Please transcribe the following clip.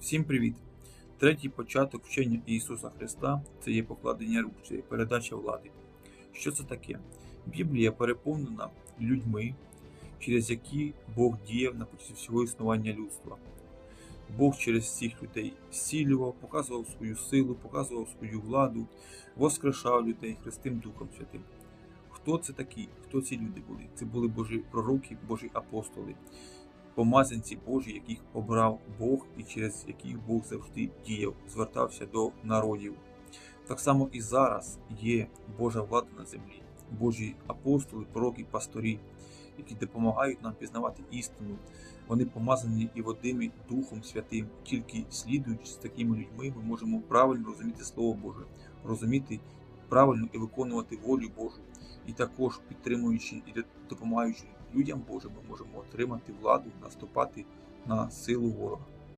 Всім привіт! Третій початок вчення Ісуса Христа це є покладення рук, це є передача влади. Що це таке? Біблія переповнена людьми, через які Бог діяв на протязі всього існування людства. Бог через цих людей зцілював, показував свою силу, показував свою владу, воскрешав людей Христим Духом Святим. Хто це такі? Хто ці люди були? Це були Божі пророки, Божі апостоли, помазанці Божі, яких обрав Бог і через яких Бог завжди діяв, звертався до народів. Так само і зараз є Божа влада на землі, Божі апостоли, пророки, пасторі, які допомагають нам пізнавати істину. Вони помазані і водими Духом Святим. Тільки слідуючи з такими людьми, ми можемо правильно розуміти Слово Боже, розуміти правильно і виконувати волю Божу. І також підтримуючи і допомагаючи людям Божим, ми можемо отримати владу, наступати на силу ворога.